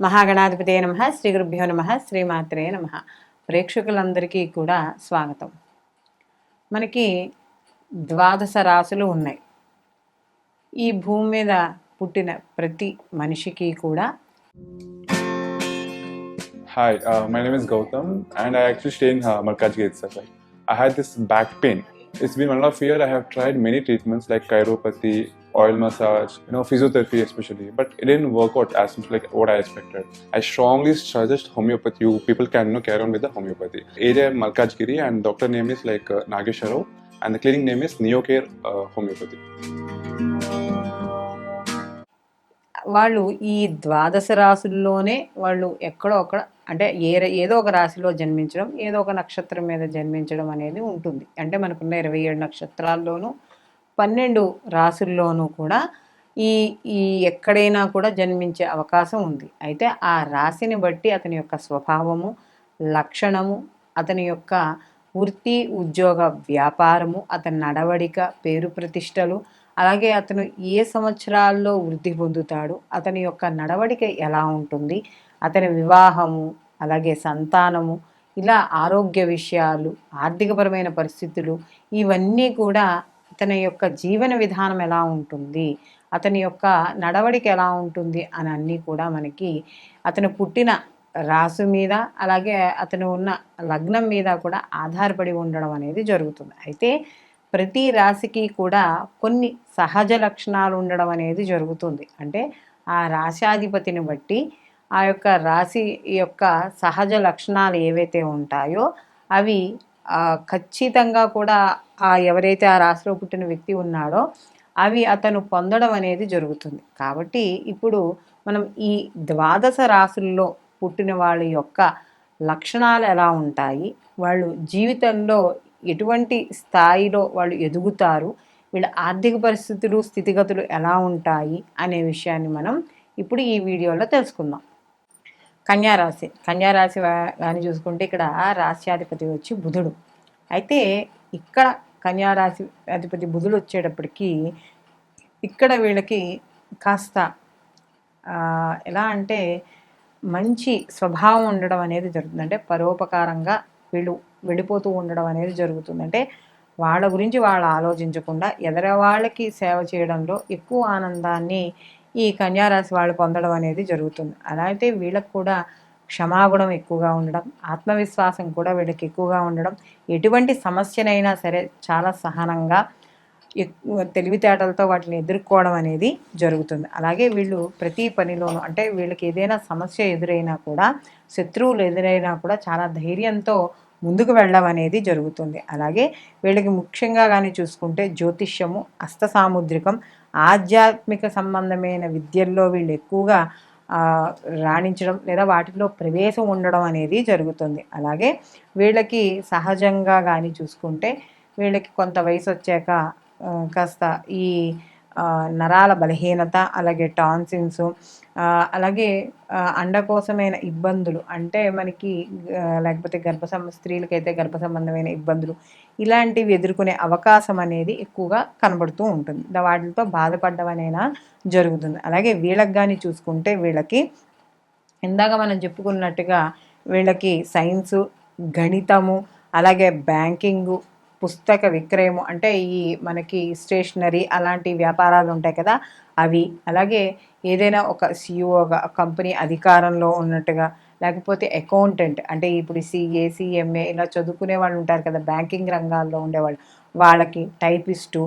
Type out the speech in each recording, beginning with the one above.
మహాగణాధిపతే నమ శ్రీ గురుభ్యో నమ శ్రీమాత్రే నమ. ప్రేక్షకులందరికీ కూడా స్వాగతం. మనకి ద్వాదశ రాసులు ఉన్నాయి. ఈ భూమి మీద పుట్టిన ప్రతి మనిషికి కూడా hi my name is Gautam and I actually stay in Markaz gate sir I had this back pain it's been one of year I have tried many treatments like chiropathy many treatments like chiropathy, oil massage, you know, physiotherapy especially, but it didn't work out as much like what I expected. I strongly suggest homeopathy. You people can you know, carry on with the homeopathy. Area Malkajgiri, and doctor name is like uh, Nagesharov, and the clinic name is Neocare uh, Homeopathy. వాళ్ళు ఈ ద్వాదశ రాసుల్లోనే వాళ్ళు ఎక్కడో అక్కడ అంటే ఏ ఏదో ఒక రాశిలో జన్మించడం ఏదో ఒక నక్షత్రం మీద జన్మించడం అనేది ఉంటుంది అంటే మనకున్న ఇరవై ఏడు నక్షత్రాల్లోనూ పన్నెండు రాసుల్లోనూ కూడా ఈ ఈ ఎక్కడైనా కూడా జన్మించే అవకాశం ఉంది. అయితే ఆ రాశిని బట్టి అతని యొక్క స్వభావము లక్షణము అతని యొక్క వృత్తి ఉద్యోగ వ్యాపారము అతని నడవడిక పేరు ప్రతిష్టలు అలాగే అతను ఏ సంవత్సరాల్లో వృద్ధి పొందుతాడు అతని యొక్క నడవడిక ఎలా ఉంటుంది అతని వివాహము అలాగే సంతానము ఇలా ఆరోగ్య విషయాలు ఆర్థికపరమైన పరిస్థితులు ఇవన్నీ కూడా అతని యొక్క జీవన విధానం ఎలా ఉంటుంది? అతని యొక్క నడవడిక ఎలా ఉంటుంది? అని అన్నీ కూడా మనకి అతను పుట్టిన రాసు మీద అలాగే అతను ఉన్న లగ్నం మీద కూడా ఆధారపడి ఉండడం అనేది జరుగుతుంది. అయితే ప్రతి రాశికి కూడా కొన్ని సహజ లక్షణాలు ఉండడం అనేది జరుగుతుంది. అంటే ఆ రాశాధిపతిని బట్టి ఆ యొక్క రాశి యొక్క సహజ లక్షణాలు ఏవైతే ఉంటాయో అవి ఖచ్చితంగా కూడా ఆ ఎవరైతే ఆ రాశిలో పుట్టిన వ్యక్తి ఉన్నాడో అవి అతను పొందడం అనేది జరుగుతుంది. కాబట్టి ఇప్పుడు మనం ఈ ద్వాదశ రాశుల్లో పుట్టిన వాళ్ళ యొక్క లక్షణాలు ఎలా ఉంటాయి? వాళ్ళు జీవితంలో ఎటువంటి స్థాయిలో వాళ్ళు ఎదుగుతారు? వీళ్ళ ఆర్థిక పరిస్థితులు స్థితిగతులు ఎలా ఉంటాయి? అనే విషయాన్ని మనం ఇప్పుడు ఈ వీడియోలో తెలుసుకుందాం. కన్యారాశి కన్యారాశి కానీ చూసుకుంటే ఇక్కడ రాశ్యాధిపతి వచ్చి బుధుడు. అయితే ఇక్కడ కన్యారాశి అధిపతి బుధుడు వచ్చేటప్పటికి ఇక్కడ వీళ్ళకి కాస్త ఎలా అంటే మంచి స్వభావం ఉండడం అనేది జరుగుతుంది. అంటే పరోపకారంగా వీళ్ళు వెళ్ళిపోతూ ఉండడం అనేది జరుగుతుంది. అంటే వాళ్ళ గురించి వాళ్ళు ఆలోచించకుండా ఎదరవాళ్ళకి సేవ చేయడంలో ఎక్కువ ఆనందాన్ని ఈ కన్యారాశి వాళ్ళు పొందడం అనేది జరుగుతుంది. అలాగే వీళ్ళకు కూడా క్షమాగుణం ఎక్కువగా ఉండడం ఆత్మవిశ్వాసం కూడా వీళ్ళకి ఎక్కువగా ఉండడం ఎటువంటి సమస్యనైనా సరే చాలా సహనంగా ఎక్కువ తెలివితేటలతో వాటిని ఎదుర్కోవడం అనేది జరుగుతుంది. అలాగే వీళ్ళు ప్రతి పనిలోనూ అంటే వీళ్ళకి ఏదైనా సమస్య ఎదురైనా కూడా శత్రువులు ఎదురైనా కూడా చాలా ధైర్యంతో ముందుకు వెళ్ళడం అనేది జరుగుతుంది. అలాగే వీళ్ళకి ముఖ్యంగా కానీ చూసుకుంటే జ్యోతిష్యము హస్త సాముద్రికం ఆధ్యాత్మిక సంబంధమైన విద్యల్లో వీళ్ళు ఎక్కువగా రాణించడం లేదా వాటిలో ప్రవేశం ఉండడం అనేది జరుగుతుంది. అలాగే వీళ్ళకి సహజంగా కానీ చూసుకుంటే వీళ్ళకి కొంత వయసు వచ్చాక కాస్త ఈ నరాల బలహీనత అలాగే టాన్సిన్స్ అలాగే అండకోసమైన ఇబ్బందులు అంటే మనకి లేకపోతే గర్భ సం స్త్రీలకైతే గర్భ సంబంధమైన ఇబ్బందులు ఇలాంటివి ఎదుర్కొనే అవకాశం అనేది ఎక్కువగా కనబడుతూ ఉంటుంది. వాటితో బాధపడడం అనేది జరుగుతుంది. అలాగే వీళ్ళకి కానీ చూసుకుంటే వీళ్ళకి ఇందాక మనం చెప్పుకున్నట్టుగా వీళ్ళకి సైన్సు గణితము అలాగే బ్యాంకింగు పుస్తక విక్రయము అంటే ఈ మనకి స్టేషనరీ అలాంటి వ్యాపారాలు ఉంటాయి కదా అవి. అలాగే ఏదైనా ఒక సిఇఓగా కంపెనీ అధికారంలో ఉన్నట్టుగా లేకపోతే అకౌంటెంట్ అంటే ఇప్పుడు సిఏ సిఎంఏ ఇలా చదువుకునే వాళ్ళు ఉంటారు కదా బ్యాంకింగ్ రంగాల్లో ఉండేవాళ్ళు. వాళ్ళకి టైపిస్టు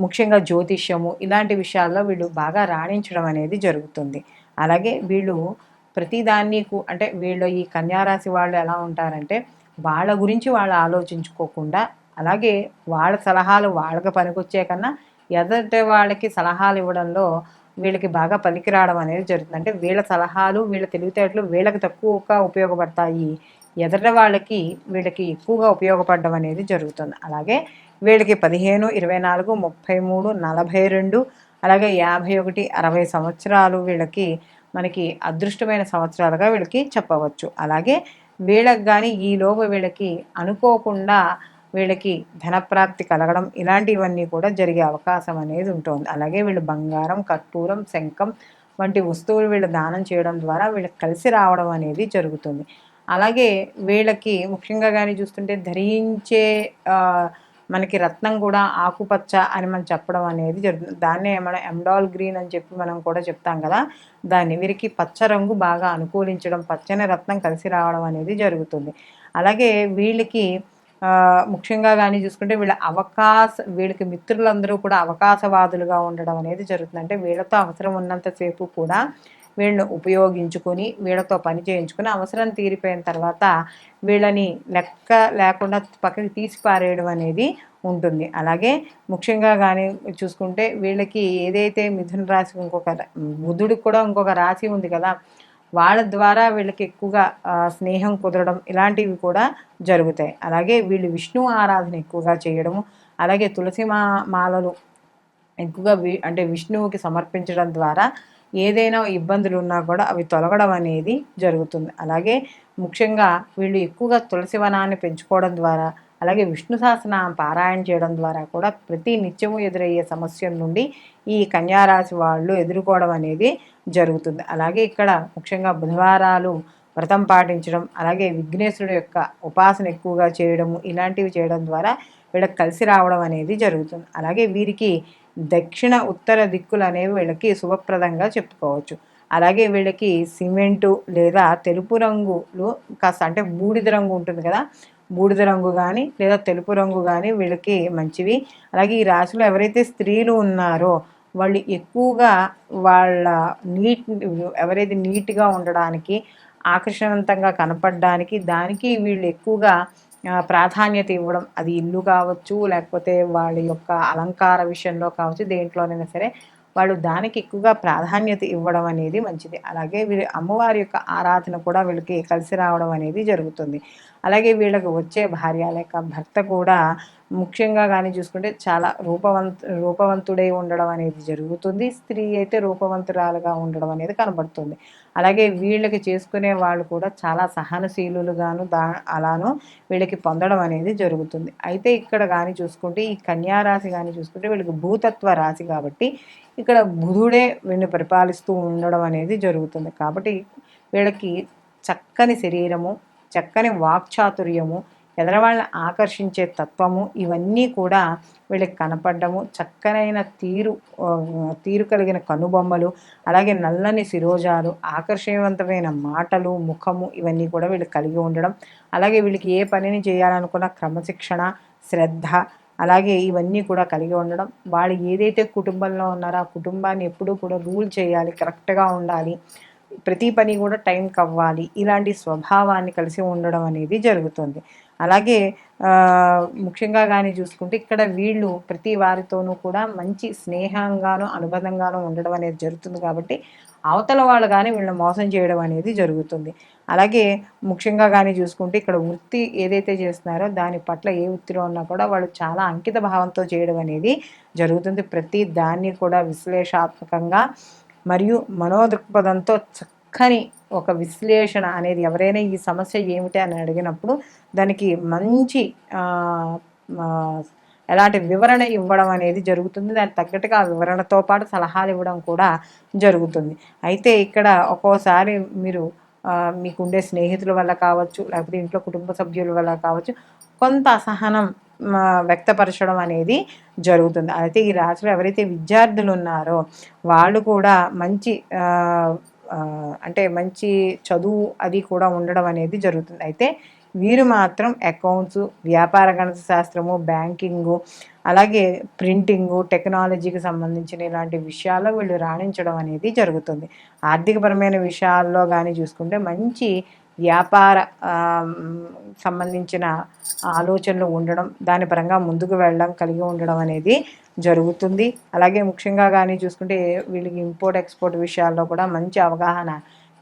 ముఖ్యంగా జ్యోతిష్యము ఇలాంటి విషయాల్లో వీళ్ళు బాగా రాణించడం అనేది జరుగుతుంది. అలాగే వీళ్ళు ప్రతిదాన్ని అంటే వీళ్ళు ఈ కన్యారాశి వాళ్ళు ఎలా ఉంటారంటే వాళ్ళ గురించి వాళ్ళు ఆలోచించుకోకుండా అలాగే వాళ్ళ సలహాలు వాళ్ళకి పనికొచ్చే కన్నా ఎదటి వాళ్ళకి సలహాలు ఇవ్వడంలో వీళ్ళకి బాగా పనికి రావడం అనేది జరుగుతుంది. అంటే వీళ్ళ సలహాలు వీళ్ళ తెలివితేటలు వీళ్ళకి తక్కువగా ఉపయోగపడతాయి. ఎదట వాళ్ళకి వీళ్ళకి ఎక్కువగా ఉపయోగపడడం అనేది జరుగుతుంది. అలాగే వీళ్ళకి పదిహేను ఇరవై నాలుగు ముప్పై మూడు నలభై రెండు అలాగే యాభై ఒకటి అరవై సంవత్సరాలు వీళ్ళకి మనకి అదృష్టమైన సంవత్సరాలుగా వీళ్ళకి చెప్పవచ్చు. అలాగే వీళ్ళకి కానీ ఈలోపు వీళ్ళకి అనుకోకుండా వీళ్ళకి ధనప్రాప్తి కలగడం ఇలాంటివన్నీ కూడా జరిగే అవకాశం అనేది ఉంటుంది. అలాగే వీళ్ళు బంగారం కర్పూరం శంఖం వంటి వస్తువులు వీళ్ళు దానం చేయడం ద్వారా వీళ్ళకి కలిసి రావడం అనేది జరుగుతుంది. అలాగే వీళ్ళకి ముఖ్యంగా కానీ చూస్తుంటే ధరించే మనకి రత్నం కూడా ఆకుపచ్చ అని మనం చెప్పడం అనేది జరుగుతుంది. దాన్నే మనం ఎండాల్ గ్రీన్ అని చెప్పి మనం కూడా చెప్తాం కదా. దాన్ని వీరికి పచ్చ రంగు బాగా అనుకూలించడం పచ్చని రత్నం కలిసి రావడం అనేది జరుగుతుంది. అలాగే వీళ్ళకి ముఖ్యంగా కానీ చూసుకుంటే వీళ్ళ అవకాశ వీళ్ళకి మిత్రులందరూ కూడా అవకాశవాదులుగా ఉండడం అనేది జరుగుతుంది. అంటే వీళ్ళతో అవసరం ఉన్నంతసేపు కూడా వీళ్ళని ఉపయోగించుకొని వీళ్ళతో పని చేయించుకొని అవసరం తీరిపోయిన తర్వాత వీళ్ళని లెక్క లేకుండా పక్కకి తీసి పారేయడం అనేది ఉంటుంది. అలాగే ముఖ్యంగా కానీ చూసుకుంటే వీళ్ళకి ఏదైతే మిథున రాశి ఇంకొక బుధుడికి కూడా ఇంకొక రాశి ఉంది కదా వాళ్ళ ద్వారా వీళ్ళకి ఎక్కువగా స్నేహం కుదరడం ఇలాంటివి కూడా జరుగుతాయి. అలాగే వీళ్ళు విష్ణు ఆరాధన ఎక్కువగా చేయడము అలాగే తులసి మా మాలలు ఎక్కువగా వి అంటే విష్ణువుకి సమర్పించడం ద్వారా ఏదైనా ఇబ్బందులు ఉన్నా కూడా అవి తొలగడం అనేది జరుగుతుంది. అలాగే ముఖ్యంగా వీళ్ళు ఎక్కువగా తులసి వనాన్ని పెంచుకోవడం ద్వారా అలాగే విష్ణు సహస్రనామ పారాయణ చేయడం ద్వారా కూడా ప్రతి నిత్యము ఎదురయ్యే సమస్యల నుండి ఈ కన్యారాశి వాళ్ళు ఎదుర్కోవడం అనేది జరుగుతుంది. అలాగే ఇక్కడ ముఖ్యంగా బుధవారాలు వ్రతం పాటించడం అలాగే విఘ్నేశ్వరుడు యొక్క ఉపాసన ఎక్కువగా చేయడము ఇలాంటివి చేయడం ద్వారా వీళ్ళకి కలిసి రావడం అనేది జరుగుతుంది. అలాగే వీరికి దక్షిణ ఉత్తర దిక్కులు అనేవి వీళ్ళకి శుభప్రదంగా చెప్పుకోవచ్చు. అలాగే వీళ్ళకి సిమెంటు లేదా తెలుపు రంగులు కాస్త అంటే బూడిద రంగు ఉంటుంది కదా బూడిద రంగు కానీ లేదా తెలుపు రంగు కానీ వీళ్ళకి మంచివి. అలాగే ఈ రాశిలో ఎవరైతే స్త్రీలు ఉన్నారో వాళ్ళు ఎక్కువగా వాళ్ళ నీట్ ఎవరైతే నీట్గా ఉండడానికి ఆకర్షణవంతంగా కనపడడానికి దానికి వీళ్ళు ఎక్కువగా ప్రాధాన్యత ఇవ్వడం. అది ఇల్లు కావచ్చు లేకపోతే వాళ్ళ యొక్క అలంకార విషయంలో కావచ్చు దేంట్లోనైనా సరే వాళ్ళు దానికి ఎక్కువగా ప్రాధాన్యత ఇవ్వడం అనేది మంచిది. అలాగే వీళ్ళ అమ్మవారి యొక్క ఆరాధన కూడా వీళ్ళకి కలిసి రావడం అనేది జరుగుతుంది. అలాగే వీళ్ళకు వచ్చే భార్య లేక భర్త కూడా ముఖ్యంగా కానీ చూసుకుంటే చాలా రూపవంత రూపవంతుడై ఉండడం అనేది జరుగుతుంది. స్త్రీ అయితే రూపవంతురాలుగా ఉండడం అనేది కనబడుతుంది. అలాగే వీళ్ళకి చేసుకునే వాళ్ళు కూడా చాలా సహనశీలుగాను దా అలాను వీళ్ళకి పొందడం అనేది జరుగుతుంది. అయితే ఇక్కడ కానీ చూసుకుంటే ఈ కన్యా రాశి కానీ చూసుకుంటే వీళ్ళకి భూతత్వ రాశి కాబట్టి ఇక్కడ బుధుడే వీళ్ళని పరిపాలిస్తూ ఉండడం అనేది జరుగుతుంది. కాబట్టి వీళ్ళకి చక్కని శరీరము చక్కని వాక్చాతుర్యము ఎదరవాళ్ళని ఆకర్షించే తత్వము ఇవన్నీ కూడా వీళ్ళకి కనపడము చక్కనైన తీరు తీరు కలిగిన కనుబొమ్మలు అలాగే నల్లని శిరోజాలు ఆకర్షణవంతమైన మాటలు ముఖము ఇవన్నీ కూడా వీళ్ళు కలిగి ఉండడం. అలాగే వీళ్ళకి ఏ పనిని చేయాలనుకున్న క్రమశిక్షణ శ్రద్ధ అలాగే ఇవన్నీ కూడా కలిగి ఉండడం. వాళ్ళు ఏదైతే కుటుంబంలో ఉన్నారో ఆ కుటుంబాన్ని ఎప్పుడూ కూడా రూల్ చేయాలి కరెక్ట్గా ఉండాలి. ప్రతి పని కూడా టైంకి అవ్వాలి ఇలాంటి స్వభావాన్ని కలిసి ఉండడం అనేది జరుగుతుంది. అలాగే ముఖ్యంగా కానీ చూసుకుంటే ఇక్కడ వీళ్ళు ప్రతి వారితోనూ కూడా మంచి స్నేహంగాను అనుబంధంగాను ఉండడం అనేది జరుగుతుంది కాబట్టి అవతల వాళ్ళు కానీ వీళ్ళని మోసం చేయడం అనేది జరుగుతుంది. అలాగే ముఖ్యంగా కానీ చూసుకుంటే ఇక్కడ వృత్తి ఏదైతే చేస్తున్నారో దాని పట్ల ఏ వృత్తిలో ఉన్నా కూడా వాళ్ళు చాలా అంకిత భావంతో చేయడం అనేది జరుగుతుంది. ప్రతి దాన్ని కూడా విశ్లేషాత్మకంగా మరియు మనోదృక్పథంతో చక్కని ఒక విశ్లేషణ అనేది ఎవరైనా ఈ సమస్య ఏమిటి అని అడిగినప్పుడు దానికి మంచి ఎలాంటి వివరణ ఇవ్వడం అనేది జరుగుతుంది. దానికి తగ్గట్టుగా ఆ వివరణతో పాటు సలహాలు ఇవ్వడం కూడా జరుగుతుంది. అయితే ఇక్కడ ఒక్కోసారి మీరు మీకు మీకుండే స్నేహితుల వల్ల కావచ్చు లేకపోతే ఇంట్లో కుటుంబ సభ్యుల వల్ల కావచ్చు కొంత అసహనం వ్యక్తపరచడం అనేది జరుగుతుంది. అయితే ఈ రాశిలో ఎవరైతే విద్యార్థులు ఉన్నారో వాళ్ళు కూడా మంచి అంటే మంచి చదువు అది కూడా ఉండడం అనేది జరుగుతుంది. అయితే వీరు మాత్రం అకౌంట్స్ వ్యాపార గణిత శాస్త్రము బ్యాంకింగు అలాగే ప్రింటింగు టెక్నాలజీకి సంబంధించిన ఇలాంటి విషయాల్లో వీళ్ళు రాణించడం అనేది జరుగుతుంది. ఆర్థికపరమైన విషయాల్లో కానీ చూసుకుంటే మంచి వ్యాపార సంబంధించిన ఆలోచనలు ఉండడం దాని పరంగా ముందుకు వెళ్ళడం కలిగి ఉండడం అనేది జరుగుతుంది. అలాగే ముఖ్యంగా కానీ చూసుకుంటే వీళ్ళకి ఇంపోర్ట్ ఎక్స్పోర్ట్ విషయాల్లో కూడా మంచి అవగాహన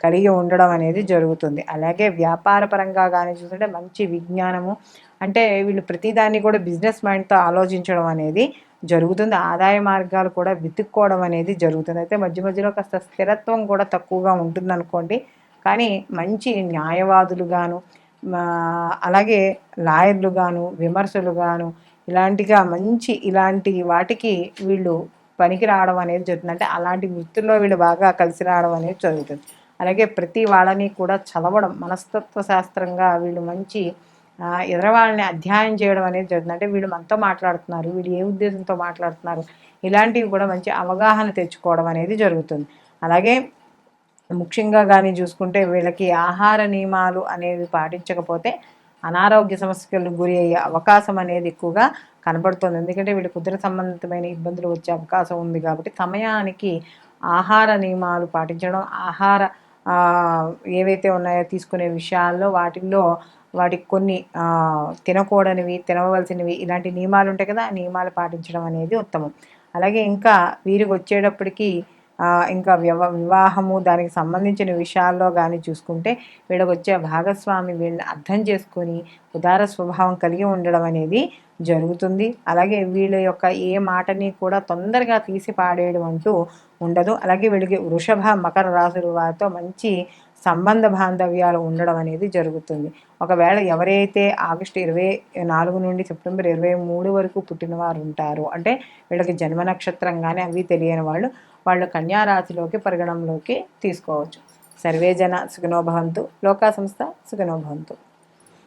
కలిగి ఉండడం అనేది జరుగుతుంది. అలాగే వ్యాపార పరంగా కానీ చూసుకుంటే మంచి విజ్ఞానము అంటే వీళ్ళు ప్రతిదాన్ని కూడా బిజినెస్ మైండ్తో ఆలోచించడం అనేది జరుగుతుంది. ఆదాయ మార్గాలు కూడా వెతుక్కోవడం అనేది జరుగుతుంది. అయితే మధ్య మధ్యలో కాస్త స్థిరత్వం కూడా తక్కువగా ఉంటుంది అనుకోండి కానీ మంచి న్యాయవాదులుగాను మా అలాగే లాయర్లుగాను విమర్శలుగాను ఇలాంటిగా మంచి ఇలాంటి వాటికి వీళ్ళు పనికి రావడం అనేది జరుగుతుంది. అంటే అలాంటి వృత్తుల్లో వీళ్ళు బాగా కలిసి రావడం అనేది జరుగుతుంది. అలాగే ప్రతి వాళ్ళని కూడా చదవడం మనస్తత్వ శాస్త్రంగా వీళ్ళు మంచి ఎదరవాళ్ళని అధ్యయనం చేయడం అనేది జరుగుతుంది. అంటే వీళ్ళు మనతో మాట్లాడుతున్నారు వీళ్ళు ఏ ఉద్దేశంతో మాట్లాడుతున్నారు ఇలాంటివి కూడా మంచి అవగాహన తెచ్చుకోవడం అనేది జరుగుతుంది. అలాగే ముఖ్యంగా కానీ చూసుకుంటే వీళ్ళకి ఆహార నియమాలు అనేవి పాటించకపోతే అనారోగ్య సమస్యలకు గురి అయ్యే అవకాశం అనేది ఎక్కువగా కనబడుతుంది. ఎందుకంటే వీళ్ళు కుదిర సంబంధితమైన ఇబ్బందులు వచ్చే అవకాశం ఉంది కాబట్టి సమయానికి ఆహార నియమాలు పాటించడం ఆహార ఏవైతే ఉన్నాయో తీసుకునే విషయాల్లో వాటిల్లో వాటికి కొన్ని తినకూడనివి తినవలసినవి ఇలాంటి నియమాలు ఉంటాయి కదా ఆ నియమాలు పాటించడం అనేది ఉత్తమం. అలాగే ఇంకా వీరికి వచ్చేటప్పటికి ఇంకా వివ వివాహము దానికి సంబంధించిన విషయాల్లో కానీ చూసుకుంటే వీళ్ళకి వచ్చే భాగస్వామి వీళ్ళని అర్థం చేసుకొని ఉదార స్వభావం కలిగి ఉండడం అనేది జరుగుతుంది. అలాగే వీళ్ళ యొక్క ఏ మాటని కూడా తొందరగా తీసి పాడేయడం అంటూ ఉండదు. అలాగే వీళ్ళకి వృషభ మకర రాశుల వారితో మంచి సంబంధ బాంధవ్యాలు ఉండడం అనేది జరుగుతుంది. ఒకవేళ ఎవరైతే ఆగస్టు ఇరవై నాలుగు నుండి సెప్టెంబర్ ఇరవై మూడు వరకు పుట్టినవారు ఉంటారు అంటే వీళ్ళకి జన్మ నక్షత్రం కానీ అవి తెలియని వాళ్ళు వాళ్ళు కన్యారాశిలోకి పరిగణంలోకి తీసుకోవచ్చు. సర్వేజన సుఖనోభవంతు లోకా సంస్థ సుఖనోభవంతు